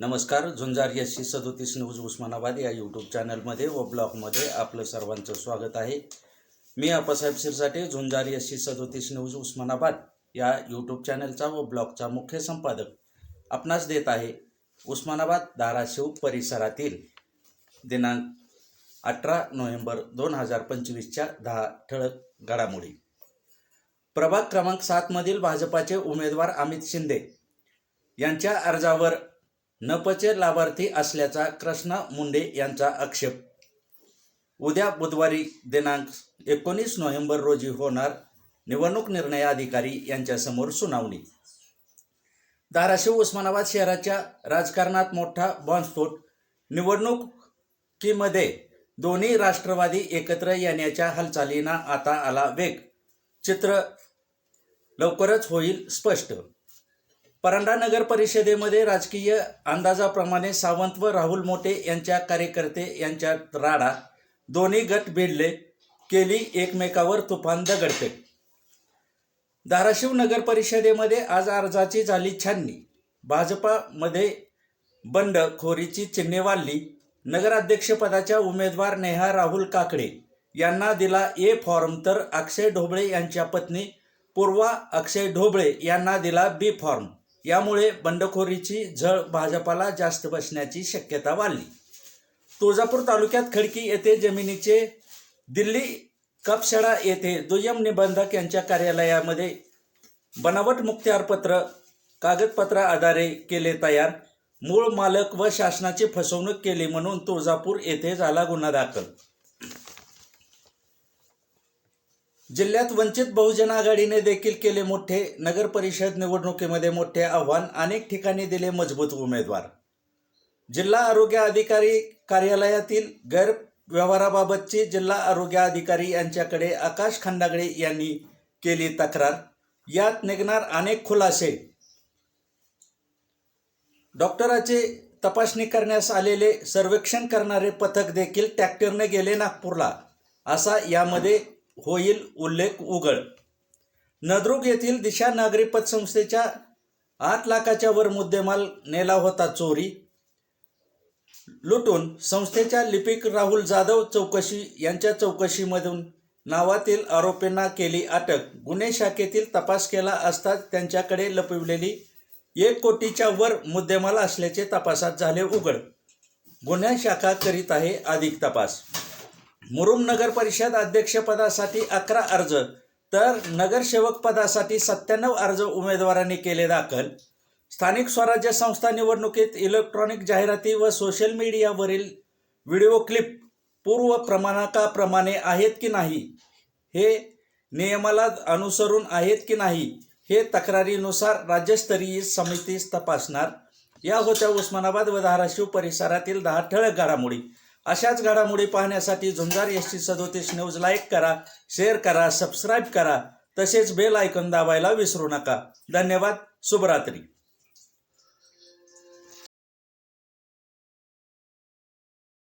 नमस्कार झुंजार S C सदोतीस news Osmanabad या यूट्यूब चॅनलमध्ये व ब्लॉगमध्ये आपलं सर्वांचं स्वागत आहे. मी आपासाहेब शिरसाटे झुंजार एस सी सदोतीस न्यूज उस्मानाबाद या यूट्यूब चॅनलचा व ब्लॉगचा मुख्य संपादक आपणास देत आहे उस्मानाबाद धाराशिव परिसरातील दिनांक अठरा नोव्हेंबर दोन हजार पंचवीसच्या दहा ठळक घडामोडी. प्रभाग क्रमांक सातमधील भाजपाचे उमेदवार अमित शिंदे यांच्या अर्जावर नपचे लाभार्थी असल्याचा कृष्णा मुंडे यांचा आक्षेप. उद्या बुधवारी दिनांक एकोणीस नोव्हेंबर रोजी होणार निवडणूक निर्णय अधिकारी यांच्यासमोर सुनावणी. धाराशिव उस्मानाबाद शहराच्या राजकारणात मोठा बॉम्बस्फोट निवडणुकीमध्ये दोन्ही राष्ट्रवादी एकत्र येण्याच्या हालचालींना आता आला वेग. चित्र लवकरच होईल स्पष्ट. परांडा नगर परिषदेमध्ये राजकीय अंदाजाप्रमाणे सावंत व राहुल मोटे यांच्या कार्यकर्ते यांच्यात राडा दोन्ही गट भिडले केली एकमेकावर तुफान दगडफेक. धाराशिव नगर परिषदेमध्ये आज अर्जाची झाली छाननी. भाजपामध्ये बंडखोरीची चिन्हे वाढली. नगराध्यक्षपदाच्या उमेदवार नेहा राहुल काकडे यांना दिला ए फॉर्म तर अक्षय ढोबळे यांच्या पत्नी पूर्वा अक्षय ढोबळे यांना दिला बी फॉर्म. यामुळे बंडखोरीची झळ भाजपाला जास्त बसण्याची शक्यता वाढली. तुळजापूर तालुक्यात खडकी येथे जमिनीचे दिल्ली कपशडा येथे दुय्यम निबंधक यांच्या कार्यालयामध्ये बनावट मुक्त्यारपत्र कागदपत्रा आधारे केले तयार. मूळ मालक व शासनाची फसवणूक केली म्हणून तुळजापूर येथे झाला गुन्हा दाखल. जिल्ह्यात वंचित बहुजन आघाडीने देखील केले मोठे नगर परिषद निवडणुकीमध्ये मोठे आव्हान अनेक ठिकाणी दिले मजबूत उमेदवार. जिल्हा आरोग्य अधिकारी कार्यालयातील गैरव्यवहाराबाबतची जिल्हा आरोग्य अधिकारी यांच्याकडे आकाश खंडागळे यांनी केली तक्रार. यात निघणार अनेक खुलासे. डॉक्टराचे तपासणी करण्यास आलेले सर्वेक्षण करणारे पथक देखील ट्रॅक्टरने गेले नागपूरला. असा यामध्ये होईल उल्लेख उघड. नद्रुग येथील दिशा नागरी पतसंस्थेच्या आठ लाखाच्या वर मुद्देमाल नेला होता चोरी. लुटून संस्थेच्या लिपिक राहुल जाधव चौकशी यांच्या चौकशीमधून नावातील आरोपींना केली अटक. गुन्हे शाखेतील तपास केला असता त्यांच्याकडे लपविलेली एक कोटीच्या वर मुद्देमाल असल्याचे तपासात झाले उघड. गुन्हे शाखा करीत आहे अधिक तपास. मुरुम नगर परिषद अध्यक्षपदासाठी अकरा अर्ज तर नगरसेवक पदासाठी सत्त्याण्णव अर्ज उमेदवारांनी केले दाखल. स्थानिक स्वराज्य संस्था निवडणुकीत इलेक्ट्रॉनिक जाहिराती व सोशल मीडियावरील व्हिडिओ क्लिप पूर्व प्रमाणकाप्रमाणे आहेत की नाही? हे नियमाला अनुसरून आहेत की नाही? हे तक्रारीनुसार राज्यस्तरीय समिती तपासणार. या होत्या उस्मानाबाद व धाराशिव परिसरातील दहा ठळक घडामोडी. अशाच घडामोडी पाहण्यासाठी झुंजार एस टी सदोतीस न्यूज लाईक करा शेअर करा सबस्क्राईब करा. तसेच बेल आयकॉन दाबायला विसरू नका. धन्यवाद. शुभरात्री.